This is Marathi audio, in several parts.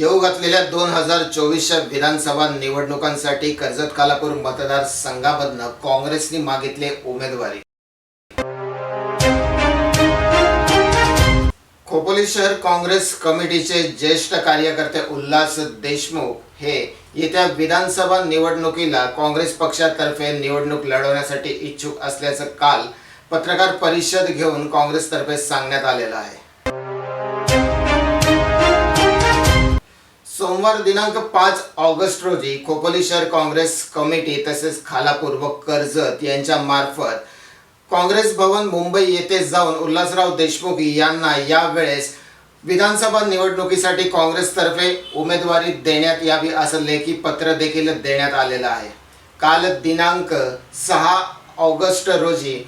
येऊ घातलेल्या दोन हजार चोवीसच्या विधानसभा निवडणुकांसाठी कर्जत कालापूर मतदारसंघामधनं काँग्रेसने मागितले उमेदवारी. खोपोली शहर काँग्रेस कमिटीचे ज्येष्ठ कार्यकर्ते उल्हास देशमुख हे येत्या विधानसभा निवडणुकीला काँग्रेस पक्षातर्फे निवडणूक लढवण्यासाठी इच्छुक असल्याचं काल पत्रकार परिषद घेऊन काँग्रेसतर्फे सांगण्यात आलेलं आहे. सोमवार दिनांक पाच ऑगस्ट रोजी खोपोली शहर काँग्रेस कमिटी तसेच खालापूर व कर्जत यांच्या मार्फत काँग्रेस भवन मुंबई येथे जाऊन उल्हासराव देशमुख यांना यावेळेस विधानसभा निवडणुकीसाठी काँग्रेसतर्फे उमेदवारी देण्यात यावी असं लेखी पत्र देखील देण्यात आलेलं आहे. काल दिनांक सहा ऑगस्ट रोजी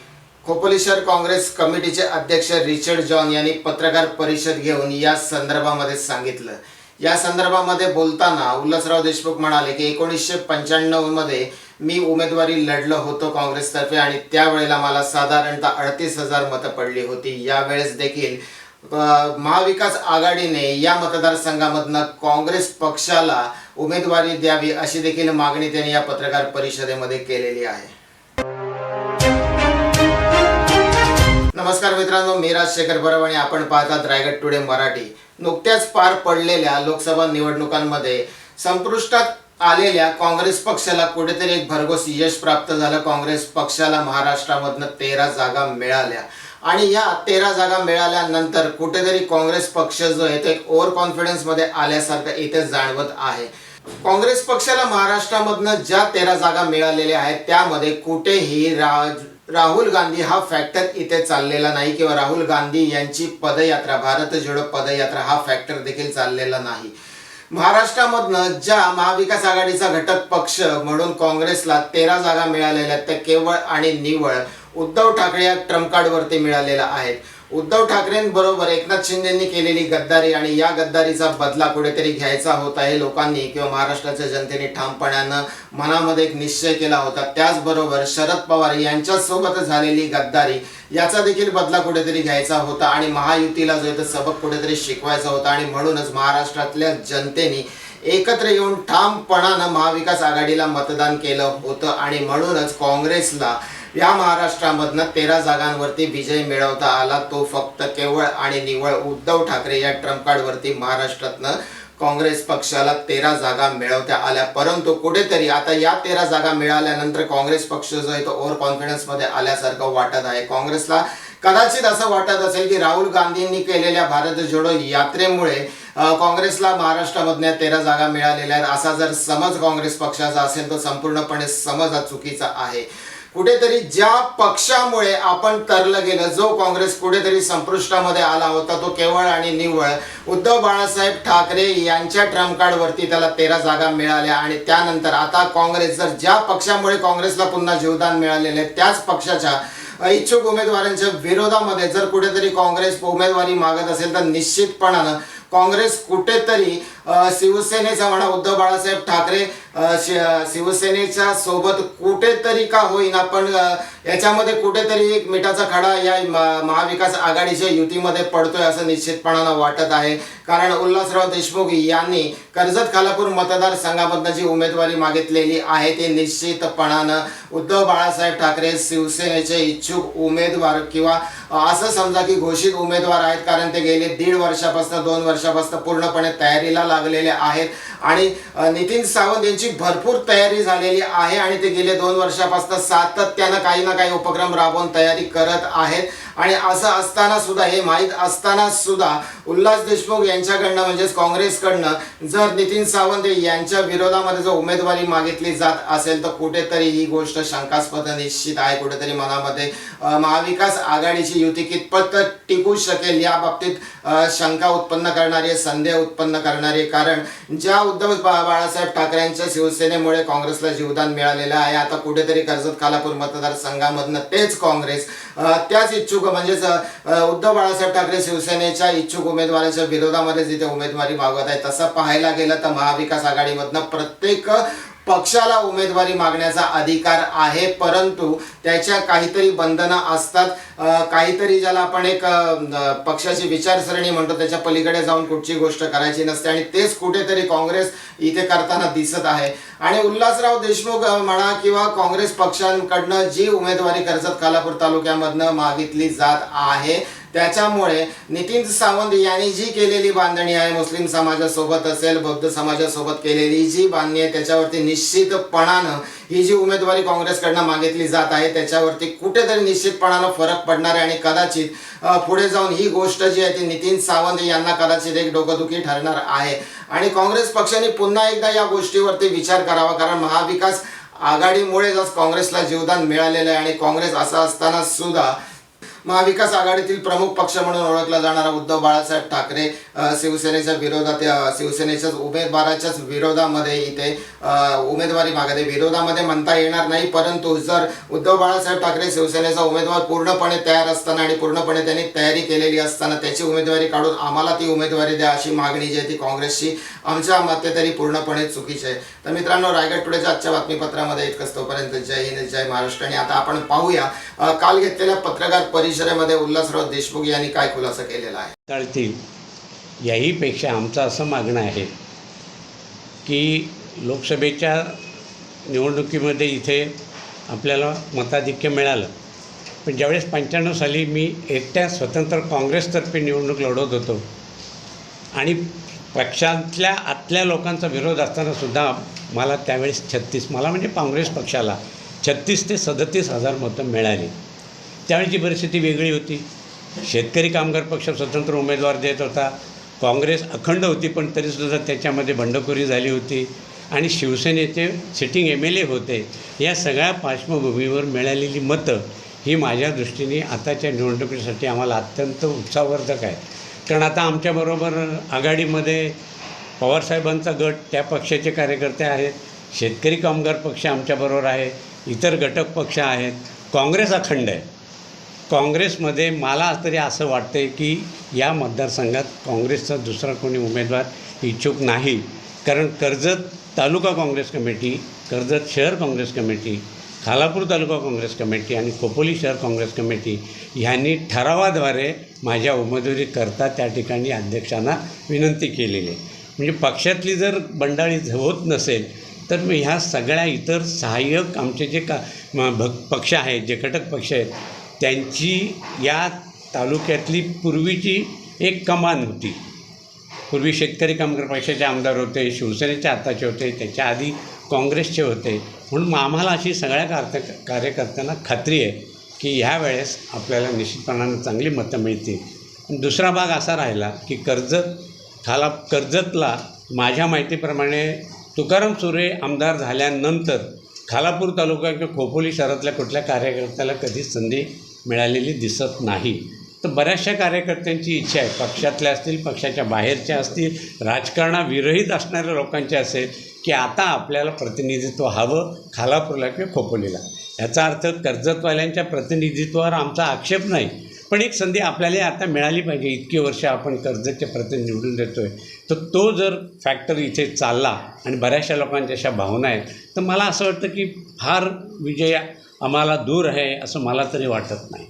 खोपोली शहर काँग्रेस कमिटीचे अध्यक्ष रिचर्ड जॉन यांनी पत्रकार परिषद घेऊन या संदर्भामध्ये सांगितलं. या संदर्भामध्ये बोलताना उल्हासराव देशमुख म्हणाले की एकोणीसशे पंच्याण्णवमध्ये मी उमेदवारी लढलो होतो काँग्रेसतर्फे आणि त्यावेळेला मला साधारणतः अडतीस हजार मतं पडली होती. यावेळेस देखील महाविकास आघाडीने या मतदारसंघामधनं काँग्रेस पक्षाला उमेदवारी द्यावी अशी देखील मागणी त्यांनी या पत्रकार परिषदेमध्ये केलेली आहे. नमस्कार मित्रांनो मी राजशेखर बरव आणि आपण पाहतात रायगड टुडे मराठी. नुकत्याच पार पडलेल्या लोकसभा निवडणुकांमध्ये संपुष्टात आलेल्या काँग्रेस पक्षाला कुठेतरी एक भरघोस यश प्राप्त झालं. काँग्रेस पक्षाला महाराष्ट्रामधनं तेरा जागा मिळाल्या. आणि या तेरा जागा मिळाल्यानंतर कुठेतरी काँग्रेस पक्ष जो आहे तो एक ओव्हर कॉन्फिडन्समध्ये आल्यासारखं इथे जाणवत आहे. काँग्रेस पक्षाला महाराष्ट्रामधनं ज्या तेरा जागा मिळालेल्या आहेत त्यामध्ये कुठेही राज राहुल गांधी हा फॅक्टर इथे चाललेला नाही किंवा राहुल गांधी यांची पदयात्रा भारत जोडो पदयात्रा हा फॅक्टर देखील चाललेला नाही. महाराष्ट्रामधनं ज्या महाविकास आघाडीचा घटक पक्ष म्हणून काँग्रेसला तेरा जागा मिळालेल्या आहेत त्या केवळ आणि निवळ उद्धव ठाकरे या ट्रम्प कार्डवरती मिळालेल्या आहेत. उद्धव ठाकरेंबरोबर एकनाथ शिंदेंनी केलेली गद्दारी आणि या गद्दारीचा बदला कुठेतरी घ्यायचा होता हे लोकांनी किंवा महाराष्ट्राच्या जनतेने ठामपणानं मनामध्ये एक निश्चय केला होता. त्याचबरोबर शरद पवार यांच्यासोबत झालेली गद्दारी याचा देखील बदला कुठेतरी घ्यायचा होता आणि महायुतीला जो आहे तो सबक कुठेतरी शिकवायचा होता आणि म्हणूनच महाराष्ट्रातल्या जनतेने एकत्र येऊन ठामपणानं महाविकास आघाडीला मतदान केलं होतं आणि म्हणूनच काँग्रेसला या महाराष्ट्रामधनं तेरा जागांवरती विजय मिळवता आला. तो फक्त केवळ आणि निवळ उद्धव ठाकरे या ट्रम्प कार्डवरती महाराष्ट्रातनं काँग्रेस पक्षाला तेरा जागा मिळवता आल्या. परंतु कुठेतरी आता या तेरा जागा मिळाल्यानंतर काँग्रेस पक्ष जो आहे तो ओव्हर कॉन्फिडन्समध्ये आल्यासारखं वाटत आहे. काँग्रेसला कदाचित असं वाटत असेल की राहुल गांधींनी केलेल्या भारत जोडो यात्रेमुळे काँग्रेसला महाराष्ट्रामधल्या तेरा जागा मिळालेल्या आहेत. असा जर समज काँग्रेस पक्षाचा असेल तर संपूर्णपणे समज हा चुकीचा आहे. कुठेतरी ज्या पक्षामुळे आपण तरलं गेलं जो काँग्रेस कुठेतरी संपुष्टामध्ये आला होता तो केवळ आणि निव्वळ उद्धव बाळासाहेब ठाकरे यांच्या ट्रम्प कार्डवरती त्याला तेरा जागा मिळाल्या आणि त्यानंतर आता काँग्रेस जर ज्या पक्षामुळे काँग्रेसला पुन्हा जीवदान मिळालेलं आहे त्याच पक्षाच्या इच्छुक उमेदवारांच्या विरोधामध्ये जर कुठेतरी काँग्रेस उमेदवारी मागत असेल तर निश्चितपणानं काँग्रेस कुठेतरी शिवसेनेचा म्हणा उद्धव बाळासाहेब ठाकरे शि- शिवसेनेच्या सोबत कुठेतरी का होईना पण याच्यामध्ये कुठेतरी एक मिठाचा खडा या महाविकास आघाडीच्या युतीमध्ये पडतोय असं निश्चितपणानं वाटत आहे. कारण उल्हासराव देशमुख यांनी कर्जत खालापूर मतदारसंघामधनं जी उमेदवारी मागितलेली आहे ते निश्चितपणानं उद्धव बाळासाहेब ठाकरे शिवसेनेचे इच्छुक उमेदवार किंवा असं समजा की घोषित उमेदवार आहेत कारण ते गेले दीड वर्षापासून दोन वर्षापासून पूर्णपणे तयारीला लागलेल्या आहेत. आणि नितीन सावंत यांची भरपूर तयारी झालेली आहे आणि ते गेले दोन वर्षापासून सातत्यानं काही ना काही उपक्रम राबवून तयारी करत आहेत. आणि असं असताना सुद्धा हे माहीत असताना सुद्धा उल्हास देशमुख यांच्याकडनं म्हणजेच काँग्रेसकडनं जर नितीन सावंत यांच्या विरोधामध्ये जर उमेदवारी मागितली जात असेल तर कुठेतरी ही गोष्ट शंकास्पद निश्चित आहे. कुठेतरी मनामध्ये महाविकास आघाडीची युती कितपत टिकू शकेल या बाबतीत शंका उत्पन्न करणारी संदेह उत्पन्न करणारी कारण ज्या उद्धव बाळासाहेब ठाकरेंच्या शिवसेनेमुळे काँग्रेसला जीवदान मिळालेलं आहे आता कुठेतरी कर्जत खालापूर मतदारसंघामधनं तेच काँग्रेस त्याच इच्छुक म्हणजेच उद्धव बाळासाहेब ठाकरे शिवसेनेच्या इच्छुक उमेदवारांच्या विरोधामध्ये जिथे उमेदवारी मागवत आहे तसं पाहायला गेलं तर महाविकास आघाडीमधनं प्रत्येक पक्षाला उमेदवारी मागण्याचा अधिकार आहे परंतु त्याच्या काहीतरी बंधनं असतात. काहीतरी ज्याला आपण एक पक्षाची विचारसरणी म्हणतो त्याच्या पलीकडे जाऊन कुठची गोष्ट करायची नसते आणि तेच कुठेतरी काँग्रेस इथे करताना दिसत आहे. आणि उल्हासराव देशमुख म्हणा किंवा काँग्रेस पक्षांकडनं जी उमेदवारी कर्जत खालापूर तालुक्यामधनं मागितली जात आहे त्याच्यामुळे नितीन सावंत यांनी जी केलेली बांधणी आहे मुस्लिम समाजासोबत असेल बौद्ध समाजासोबत केलेली जी बांधणी आहे त्याच्यावरती निश्चितपणानं ही जी उमेदवारी काँग्रेसकडनं मागितली जात आहे त्याच्यावरती कुठेतरी निश्चितपणानं फरक पडणार आहे आणि कदाचित पुढे जाऊन ही गोष्ट जी आहे ती नितीन सावंत यांना कदाचित एक डोकंदुखी ठरणार आहे. आणि काँग्रेस पक्षाने पुन्हा एकदा या गोष्टीवरती विचार करावा कारण महाविकास आघाडीमुळेच आज काँग्रेसला जीवदान मिळालेलं आहे आणि काँग्रेस असं असताना सुद्धा महाविकास आघाडीतील प्रमुख पक्ष म्हणून ओळखला जाणारा उद्धव बाळासाहेब ठाकरे शिवसेनेच्या विरोधात शिवसेनेच्याच उमेदवाराच्याच विरोधामध्ये इथे उमेदवारी मागते. विरोधामध्ये म्हणता येणार नाही परंतु जर उद्धव बाळासाहेब ठाकरे शिवसेनेचा उमेदवार पूर्णपणे तयार असताना आणि पूर्णपणे त्यांनी तयारी केलेली असताना त्याची उमेदवारी काढून आम्हाला ती उमेदवारी द्या अशी मागणी जी आहे ती काँग्रेसची आमच्या मते तरी पूर्णपणे चुकीची आहे. तर मित्रांनो रायगड टुडेच्या आजच्या बातमीपत्रामध्ये इतकंच. तोपर्यंत जय हिंद जय महाराष्ट्र. आणि आता आपण पाहूया काल घेतलेल्या पत्रकार परिषदेमध्ये उल्हासराव देशमुख यांनी काय खुलासा केलेला आहे? तळतील. याहीपेक्षा आमचं असं मागणं आहे की लोकसभेच्या निवडणुकीमध्ये इथे आपल्याला मताधिक्य मिळालं. पण ज्यावेळेस पंच्याण्णव साली मी एकट्या स्वतंत्र काँग्रेसतर्फे निवडणूक लढवत होतो आणि पक्षातल्या आतल्या लोकांचा विरोध असताना सुद्धा मला त्यावेळेस छत्तीस मला म्हणजे काँग्रेस पक्षाला छत्तीस ते सदतीस हजार मतं मिळाली. त्यावेळीची परिस्थिती वेगळी होती. शेतकरी कामगार पक्ष स्वतंत्र उमेदवार देत होता. काँग्रेस अखंड होती पण तरीसुद्धा त्याच्यामध्ये बंडखोरी झाली होती. आणि शिवसेनेचे सिटिंग एम एल ए होते. या सगळ्या पार्श्वभूमीवर मिळालेली मतं ही माझ्या दृष्टीने आताच्या निवडणुकीसाठी आम्हाला अत्यंत उत्साहवर्धक आहे कारण आता आमच्याबरोबर आघाडीमध्ये पवारसाहेबांचा गट त्या पक्षाचे कार्यकर्ते आहेत. शेतकरी कामगार पक्ष आमच्याबरोबर आहे. इतर घटक पक्ष आहेत. काँग्रेस अखंड आहे. काँग्रेसमध्ये मला तरी असं वाटतं आहे की या मतदारसंघात काँग्रेसचा दुसरा कोणी उमेदवार इच्छुक नाही. कारण कर्जत तालुका काँग्रेस कमिटी कर्जत शहर काँग्रेस कमिटी खालापूर तालुका काँग्रेस कमिटी आणि खोपोली शहर काँग्रेस कमिटी ह्यांनी ठरावाद्वारे माझ्या उमेदवारी करता त्या ठिकाणी अध्यक्षांना विनंती केलेली. आहे म्हणजे पक्षातली जर बंडाळी होत नसेल तर मग ह्या सगळ्या इतर सहाय्यक आमचे जे का म- पक्ष आहेत जे घटक पक्ष आहेत त्यांची या तालुक्यातली पूर्वीची एक कमान होती. पूर्वी शेतकरी कामगार पक्षाचे आमदार होते शिवसेनेचे आताचे होते त्याच्या आधी काँग्रेसचे होते. म्हणून मग आम्हाला अशी सगळ्या कार्य कार्यकर्त्यांना खात्री आहे की ह्या वेळेस आपल्याला निश्चितपणानं चांगली मतं मिळतील. दुसरा भाग असा राहिला की कर्जत खाला कर्जतला माझ्या माहितीप्रमाणे तुकाराम सुरे आमदार झाल्यानंतर खालापूर तालुका किंवा खोपोली शहरातल्या कुठल्या कार्यकर्त्याला कधीच संधी मिळालेली दिसत नाही. तर बऱ्याचशा कार्यकर्त्यांची इच्छा आहे. पक्षातल्या असतील पक्षाच्या बाहेरच्या असतील राजकारणाविरहित असणाऱ्या लोकांची असेल की आता आपल्याला प्रतिनिधित्व हवं खालापूरला किंवा खोपोलीला. याचा अर्थ कर्जतवाल्यांच्या प्रतिनिधित्वावर आमचा आक्षेप नाही. पण एक संधी आपल्याला आता मिळाली पाहिजे. इतकी वर्ष आपण कर्जतचे प्रतिनिधी निवडून देतो आहे तर तो जर फॅक्टर इथे चालला आणि बऱ्याचशा लोकांच्या अशा भावना आहेत तर मला असं वाटतं की फार विजय आम्हाला दूर आहे असं मला तरी वाटत नाही.